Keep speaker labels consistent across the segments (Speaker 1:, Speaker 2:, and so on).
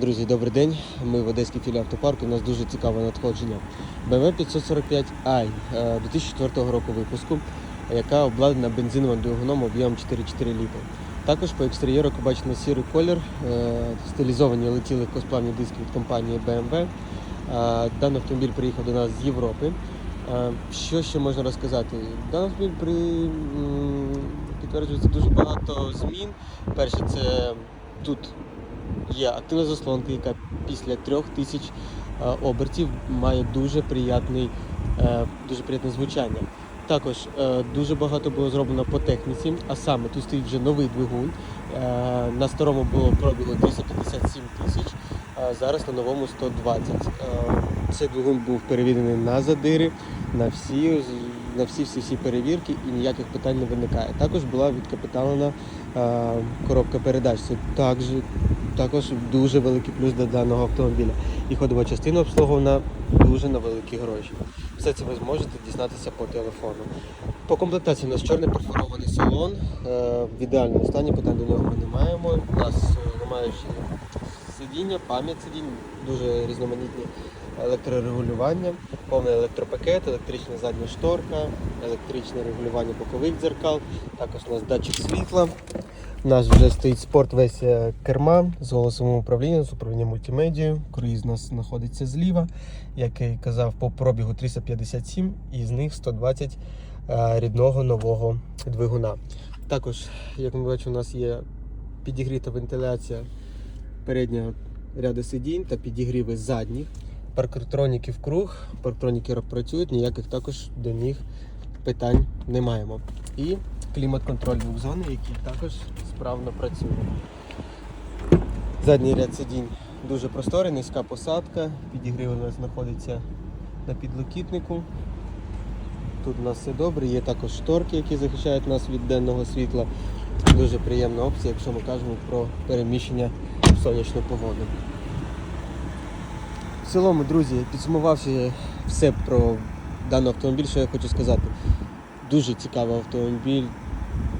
Speaker 1: Друзі, добрий день. Ми в Одеській філії автопарку. У нас дуже цікаве надходження. BMW 545i е, 2004 року випуску, яка обладнана бензиновим двигуном об'ємом 4,4 літри. Також по екстер'єру ви сірий колір, е, стилізовані летіли легкосплавні диски від компанії BMW. Е, Даний автомобіль приїхав до нас з Європи. Е, Що ще можна розказати? Даний автомобіль при, підтверджується дуже багато змін. Перше, це тут є активна заслонка, яка після трьох тисяч е, обертів має дуже приятний, е, дуже приятне звучання. Також е, дуже багато було зроблено по техніці, а саме тут стоїть вже новий двигун. На старому було пробігу 357 тисяч, а зараз на новому 120. Е, цей двигун був перевірений на задири, на всі, на всі, всі, всі перевірки і ніяких питань не виникає. Також була відкапіталена коробка передач. Це також, також дуже великий плюс до даного автомобіля. І ходова частина обслугована дуже на великі гроші. Все це ви зможете дізнатися по телефону. По комплектації у нас чорний перфорований салон. Е, В ідеальному стані питань до нього ми не маємо. У нас е, немає ще сидіння, пам'ять сидінь, дуже різноманітні електрорегулювання, повний електропакет, електрична задня шторка, електричне регулювання бокових дзеркал, також у нас датчик світла. У нас вже стоїть спорт-версія керма з голосовим управлінням, з управлінням мультимедією. Круїз у нас знаходиться зліва, як я і казав, по пробігу 357 і з них 120 е, рідного нового двигуна. Також, як ми бачимо, у нас є підігріта вентиляція переднього ряду сидінь та підігріви задніх. Парктроніки в круг, парктроніки працюють, ніяких також до них питань не маємо. І клімат-контроль зони, який також справно працює. Задній ряд сидінь дуже просторий, низька посадка, підігрів у нас знаходиться на підлокітнику. Тут у нас все добре, є також шторки, які захищають нас від денного світла. Дуже приємна опція, якщо ми кажемо про переміщення в сонячну погоду. В цілому, друзі, підсумувавши все про даний автомобіль, що я хочу сказати. Дуже цікавий автомобіль.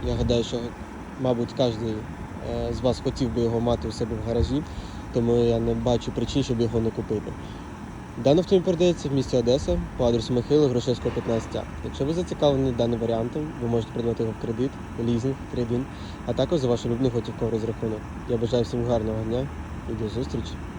Speaker 1: Я гадаю, що, мабуть, кожен е, з вас хотів би його мати у себе в гаражі, тому я не бачу причин, щоб його не купити. Даний автомобіль передається в місті Одеса по адресу Михайла Грушевського 15А. Якщо ви зацікавлені даним варіантом, ви можете придбати його в кредит, лізинг, трейдинг, а також за ваш улюблений готівковий розрахунок. Я бажаю всім гарного дня і до зустрічі!